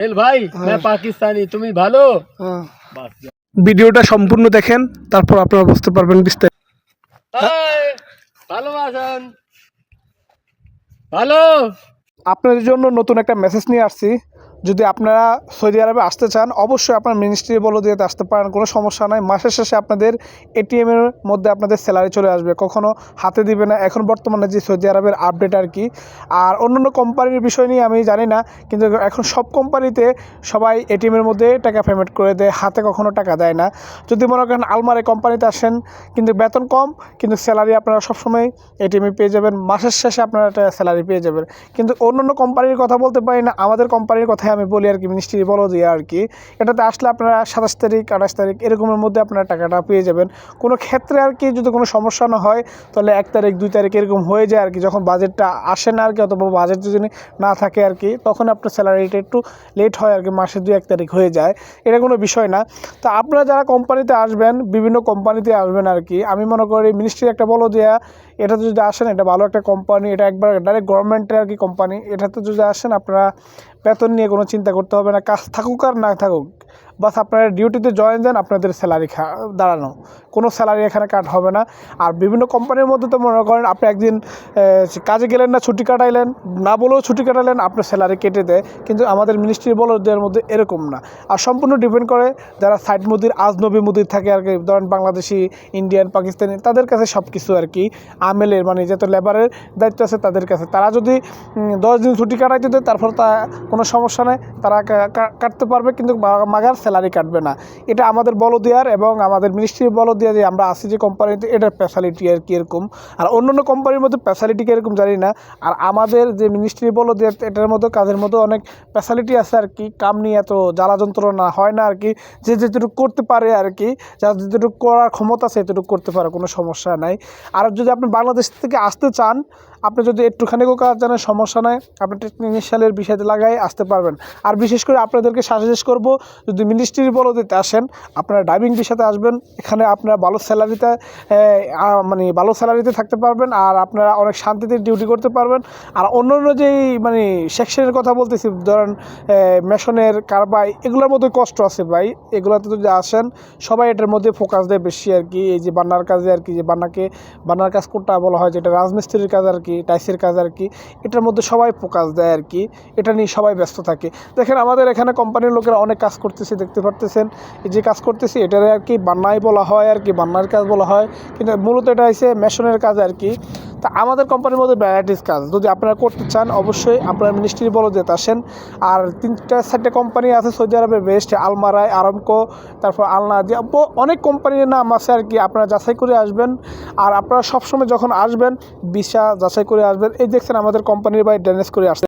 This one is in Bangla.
হেল ভাই হ্যাঁ। পাকিস্তানি তুমি ভালো? হ্যাঁ। ভিডিওটা সম্পূর্ণ দেখেন তারপর আপনারা বুঝতে পারবেন বিস্তারিত। ভালো ভালো? আপনাদের জন্য নতুন একটা মেসেজ নিয়ে আসছি। যদি আপনারা সৌদি আরবে আসতে চান, অবশ্যই আপনার মিনিস্ট্রি বলো দিয়ে আসতে পারেন, কোনো সমস্যা নাই। মাসের শেষে আপনাদের এটিএমের মধ্যে আপনাদের স্যালারি চলে আসবে। কখনো হাতে দিবে না। এখন বর্তমানে যে সৌদি আরবের আপডেট আর কি। আর অন্যান্য কোম্পানির বিষয় নিয়ে আমি জানি না, কিন্তু এখন সব কোম্পানিতে সবাই এটিএমের মধ্যে টাকা পেমেন্ট করে দেয়। হাতে কখনো টাকা দেয় না। যদি মনে করেন আলমারে কোম্পানিতে আসেন, কিন্তু বেতন কম, কিন্তু স্যালারি আপনারা সবসময় এটিএমে পেয়ে যাবেন। মাসের শেষে আপনারা একটা স্যালারি পেয়ে যাবেন। কিন্তু অন্যান্য কোম্পানির কথা বলতে পারি না। আমাদের কোম্পানির কথাই আমি বলি আর কি মিনিস্ট্রি বলো দিয়ে আর কি, এটাতে আসলে আপনারা সাতাশ তারিখ, আঠাশ তারিখ এরকমের মধ্যে আপনারা টাকাটা পেয়ে যাবেন। কোনো ক্ষেত্রে আর কি যদি কোনো সমস্যা না হয়, তাহলে এক তারিখ, দুই তারিখ এরকম হয়ে যায় আর কি, যখন বাজেটটা আসে না আর কি, অথবা বাজেট যদি না থাকে আর কি, তখন আপনার স্যালারিটা একটু লেট হয় আর কি, মাসে দুই এক তারিখ হয়ে যায়। এটা কোনো বিষয় না। তো আপনারা যারা কোম্পানিতে আসবেন, বিভিন্ন কোম্পানিতে আসবেন আর কি, আমি মনে করি মিনিস্ট্রি একটা বলো দেয়া এটাতে যদি আসেন, এটা ভালো একটা কোম্পানি এটা একবার ডাইরেক্ট গভর্নমেন্টের আর কি কোম্পানি এটাতে যদি আসেন, আপনারা বেতন নিয়ে কোনো চিন্তা করতে হবে না। কাজ থাকুক আর না থাকুক বাস আপনারা ডিউটিতে জয়েন দেন আপনাদের স্যালারি দাঁড়ানো। কোনো স্যালারি এখানে কাট হবে না। আর বিভিন্ন কোম্পানির মধ্যে তো মনে করেন আপনি একদিন কাজে গেলেন না, ছুটি কাটাইলেন, না বলেও ছুটি কাটালেন, আপনার স্যালারি কেটে দেয়। কিন্তু আমাদের মিনিস্ট্রি বলো দেওয়ার মধ্যে এরকম না। আর সম্পূর্ণ ডিপেন্ড করে যারা সাইড মুদির, আজনবী মুদির থাকে আর কি, ধরেন বাংলাদেশি ইন্ডিয়ান পাকিস্তানি, তাদের কাছে সব কিছু আর কি, আমেলের মানে যত লেবারের দায়িত্ব আছে তাদের কাছে। তারা যদি দশ দিন ছুটি কাটাইতে দেয়, তারপর তা কোনো সমস্যা নেই। তারা কাটতে পারবে, কিন্তু মাগার স্যালারি কাটবে না। এটা আমাদের বলো দেওয়ার এবং আমাদের মিনিস্ট্রির বলো দেওয়া যে আমরা আসি যে কোম্পানিতে এটার ফ্যাসিলিটি আর কি এরকম আর অন্য অন্য কোম্পানির মধ্যে ফ্যাসিলিটি কীরকম জানি না। আর আমাদের যে মিনিস্ট্রি দেওয়ার এটার মধ্যে, কাজের মধ্যে অনেক ফ্যাসিলিটি আছে আর কি। কাম নিয়ে এত জ্বালা যন্ত্রণা হয় না আর কি। যে যেটুকু করতে পারে আর কি যার যেটুকু করার ক্ষমতা আছে এতটুকু করতে পারে, কোনো সমস্যা নাই। আর যদি আপনি বাংলাদেশ থেকে আসতে চান, আপনি যদি একটুখানিও কাজ জানেন, সমস্যা নাই। আপনি টেকনিশিয়ালের বিষয়তে লাগাই আসতে পারবেন। আর বিশেষ করে আপনাদেরকে সাজেস্ট করব, যদি মিনিস্ট্রির বলো দিতে আসেন, আপনারা ড্রাইভিং বিষয়তে আসবেন, এখানে আপনারা ভালো স্যালারিতে মানে ভালো স্যালারিতে থাকতে পারবেন আর আপনারা অনেক শান্তিতে ডিউটি করতে পারবেন। আর অন্য অন্য যেই মানে সেকশনের কথা বলতেছি, ধরেন মেশনের, কারবাই, এগুলোর মধ্যে কষ্ট আছে ভাই। এগুলোতে যদি আসেন, সবাই এটার মধ্যে ফোকাস দেয় বেশি আর কি। এই যে বান্নার কাজে আর কি, যে বান্নাকে, বান্নার কাজ কোনটা বলা হয়, যেটা রাজমিস্ত্রির কাজ আর কি, টাইসের কাজ আর কি, এটার মধ্যে সবাই ফোকাস দেয় আর কি। এটা নিয়ে সবাই ব্যস্ত থাকে। দেখেন আমাদের এখানে কোম্পানির লোকেরা অনেক কাজ করতেছে দেখতে পারতেছেন। এই যে কাজ করতেছি, এটারে আর কি বান্নাই বলা হয়, আর কি বান্নার কাজ বলা হয়। কিন্তু মূলত এটা হচ্ছে মেশনের কাজ আর কি। তা আমাদের কোম্পানির মধ্যে ভ্যারাইটিস কাজ। যদি আপনারা করতে চান, অবশ্যই আপনার মিনিস্ট্রি বলো যেতে আসেন। আর তিনটা, চারটে কোম্পানি আছে, সৌদি আরবের বেস্ট আলমারায় আরামকো, তারপর আলনাদি অনেক কোম্পানির নাম আছে আর কি, আপনারা যাচাই করে আসবেন। আর আপনারা সবসময় যখন আসবেন বিশা যাচাই করে আসবেন। এই দেখছেন আমাদের কোম্পানির বাই ড্যানেজ করে আসছে।